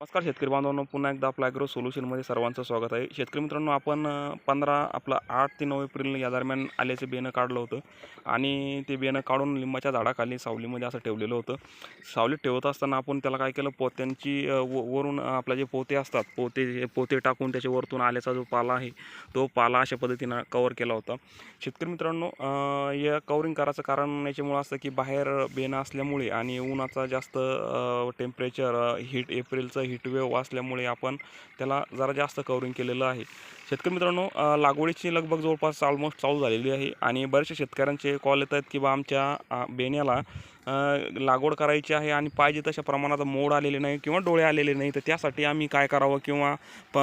नमस्कार शेतकरी बांधवांनो पुन्हा एकदा आपल्या ॲग्रो सोल्युशनमध्ये सर्वांचं स्वागत आहे. शेतकरी मित्रांनो आपण पंधरा आपला आठ ते नऊ एप्रिल या दरम्यान आल्याचे बेणं काढलं होतं. आणि ते बेणं काढून लिंबाच्या झाडाखाली सावलीमध्ये असं ठेवलेलं होतं. सावलीत ठेवत असताना आपण त्याला काय केलं पोत्यांची व वरून आपल्या आपले जे पोते असतात पोते पोते टाकून त्याच्या वरतून आल्याचा जो पाला आहे तो पाला अशा पद्धतीनं कवर केला होता. शेतकरी मित्रांनो या कवरिंग करायचं कारण याच्यामुळं असतं की बाहेर बेणं असल्यामुळे आणि उन्हाचा जास्त टेम्परेचर हीट एप्रिलचं हिटवेव असल्यामुळे आपण त्याला जरा जास्त कवरिंग केलेलं आहे. शेतकरी मित्रांनो लागवडीची लगभग जवळपास ऑलमोस्ट चालू झालेली आहे आणि बरेचसे शेतकऱ्यांचे कॉल येत आहेत की बा आमच्या बेण्याला लागवड करायची आहे आणि पाहिजे तशा प्रमाणात मोड आलेले नाही किंवा डोळे आलेले नाही तर त्यासाठी आम्ही काय करावं किंवा प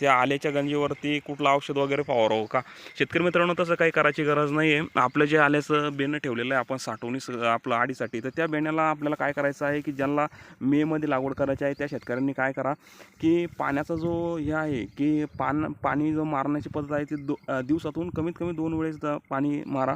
त्या आल्याच्या गंजीवरती कुठलं औषध वगैरे फवारावं का? शेतकरी मित्रांनो तसं काही करायची गरज नाही आहे आपलं जे आल्याचं बेणं ठेवलेलं आहे आपण साठवणीस आपलं आडीसाठी तर त्या बेण्याला आपल्याला काय करायचं आहे की ज्यांना मेमध्ये लागवड करायची आहे त्या शेतकऱ्यांनी काय करा की पाण्याचा जो हे आहे की पान पाणी जो मारण्याची पद्धत आहे ती दो दिवसातून कमीत कमी दोन वेळेस पाणी मारा.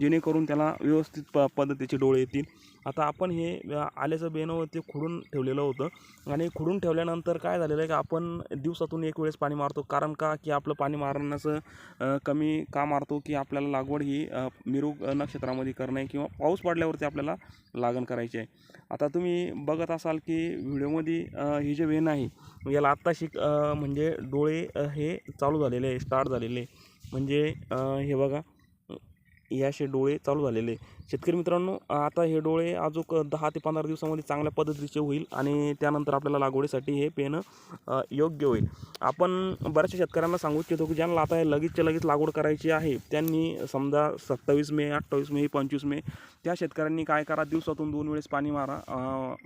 जेणेकरून त्याला व्यवस्थित प पद्धतीचे डोळे येतील. आता आपण हे आल्याचं बेणं ते खुडून ठेवलेलं होतं. आणि खुडून ठेवल्यानंतर काय झालेलं आहे की आपण दिवसातून एक वेळेस पाणी मारतो. कारण का? की आपलं पाणी मारण्याचं कमी का मारतो? की आपल्याला लागवड ही अ, मिरुग नक्षत्रामध्ये करणे किंवा पाऊस पडल्यावरती आपल्याला लागण करायची आहे. आता तुम्ही बघत असाल की व्हिडिओमध्ये ही हे जे वेण आहे याला आत्ता शिक म्हणजे डोळे हे चालू झालेले आहे स्टार्ट झालेले आहे. म्हणजे हे बघा. हे असे डोळे चालू झालेले शेतकरी मित्रांनो आता हे डोळे अजून दहा ते पंधरा दिवसामध्ये चांगल्या पद्धतीचे होईल आणि त्यानंतर आपल्याला लागवडीसाठी हे पेनं योग्य होईल. आपण बऱ्याचशा शेतकऱ्यांना सांगू इच्छितो की ज्यांना आता हे लगेचच्या लगेच लागवड करायची आहे त्यांनी समजा सत्तावीस मे अठ्ठावीस मे पंचवीस मे त्या शेतकऱ्यांनी काय करा दिवसातून दोन वेळेस पाणी मारा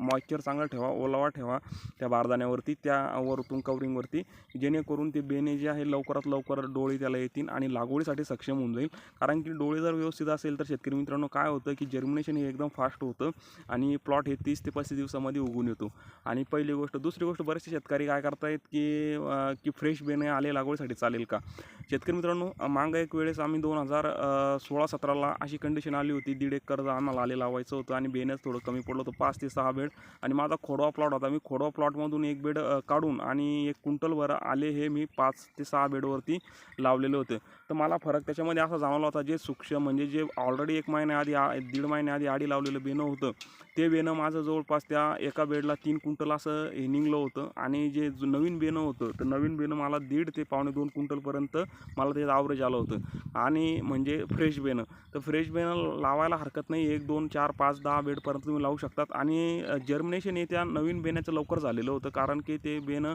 मॉइश्चर चांगला ठेवा ओलावा ठेवा त्या बारदाण्यावरती त्यावरतून कवरिंगवरती जेणेकरून ते बेने जे आहे लवकरात लवकर डोळे त्याला येतील आणि लागवडीसाठी सक्षम होऊन जाईल. कारण की डोळे जर व्यवस्थित असेल तर शेतकरी मित्रांनो काय होतं की जर्मिनेशन हे एकदम फास्ट होतं आणि प्लॉट हे तीस ते पस्तीस दिवसामध्ये उगून येतो. आणि पहिली गोष्ट दुसरी गोष्ट बरेचसे शेतकरी काय करतायत की की फ्रेश बेणे आले लागवडीसाठी चालेल का? शेतकरी मित्रांनो मागं एक वेळेस आम्ही दोन हजार सोळा सतराला अशी कंडिशन आली होती दीड एक कर्ज आम्हाला आले लावायचं होतं आणि बेण्याच थोडं कमी पडलं होतं पाच ते सहा बेड. आणि माझा खोडवा प्लॉट होता मी खोडवा प्लॉटमधून एक बेड काढून आणि एक क्विंटलवर आले हे मी पाच ते सहा बेडवरती लावलेले होते. तर मला फरक त्याच्यामध्ये असा जाणवला होता जे सूक्ष्म म्हणजे जे ऑलरेडी एक महिन्याआधी आ दीड महिन्याआधी आडी लावलेलं बेणं होतं ते बेणं माझं जवळपास त्या एका बेडला तीन क्विंटल असं हे निघलं होतं आणि जे जो नवीन बेणं होतं तर नवीन बेणं मला दीड ते पावणे दोन क्विंटलपर्यंत मला त्याचं आवरेज आलं होतं. आणि म्हणजे फ्रेश बेणं. तर फ्रेश बेणं लावायला हरकत नाही एक दोन चार पाच दहा बेडपर्यंत तुम्ही लावू शकतात आणि जर्मिनेशन हे त्या नवीन बेण्याचं लवकर झालेलं होतं कारण की ते बेणं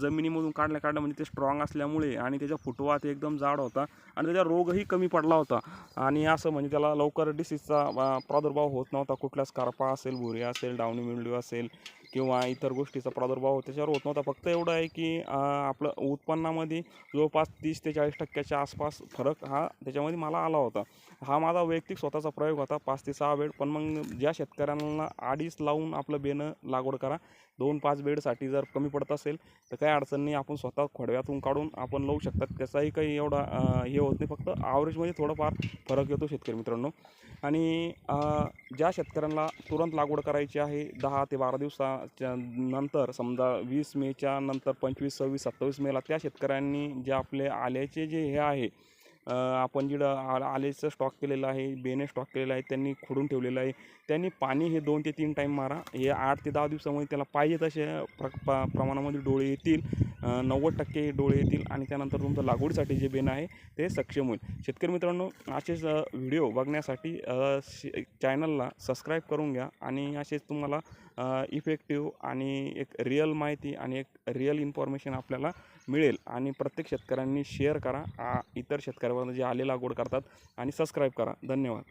जमिनीमधून काढल्या काढलं म्हणजे ते स्ट्रॉंग असल्यामुळे आणि त्याच्या फुटवा ते एकदम जाड होता आणि त्याचा रोगही कमी पडला होता. आणि असं म्हणजे त्याला लवकर डिसीजचा प्रादुर्भाव होत नव्हता. कुठल्याच कारपा असेल भुरी असेल डावणी मिळू असेल किंवा इतर गोष्टीचा प्रादुर्भाव त्याच्यावर होत नव्हता. फक्त एवढं आहे की आपलं उत्पन्नामध्ये जवळपास तीस ते चाळीस टक्क्याच्या आसपास फरक हा त्याच्यामध्ये मला आला होता. हा माझा वैयक्तिक स्वतःचा प्रयोग होता पाच ते सहा बेड पण मग ज्या शेतकऱ्यांना अडीच लावून आपलं बेणं लागवड करा दोन पाच बेडसाठी जर कमी पडत असेल तर काही अडचण नाही. आपण स्वतः खोडव्यातून काढून आपण लावू शकतात. त्याचाही काही एवढा हे होत नाही. फक्त आवरेजमध्ये थोडंफार फरक येतो शेतकरी मित्रांनो. आणि ज्या शेतकऱ्यांना तुरंत लागवड करायची आहे दहा ते बारा दिवसा मेच्या नंतर समजा वीस मेच्या नंतर पंचवीस सव्वीस सत्तावीस मेला त्या शेतकऱ्यांनी जे आपले आल्याचे जे हे आहे आपण जिथं आ आलेचं स्टॉक केलेलं आहे बेने स्टॉक केलेलं आहे त्यांनी खोडून ठेवलेलं आहे. त्यांनी पाणी हे दोन ते तीन टाईम मारा. हे आठ ते दहा दिवसामध्ये त्याला पाहिजे तसे प्र प- प्रमाणामध्ये डोळे येतील नव्वद टक्के डोळे येतील आणि त्यानंतर तुमचं लागवडीसाठी जे बेन आहे ते सक्षम होईल. शेतकरी मित्रांनो असेच व्हिडिओ बघण्यासाठी चॅनलला सबस्क्राईब करून घ्या आणि असेच तुम्हाला इफेक्टिव्ह आणि एक रिअल माहिती आणि एक रिअल इन्फॉर्मेशन आपल्याला मिळेल. आणि प्रत्येक शेतकऱ्यांनी शेअर करा. इतर शेतकऱ्यांपर्यंत जे आले लागवड करतात. आणि सबस्क्राईब करा. धन्यवाद.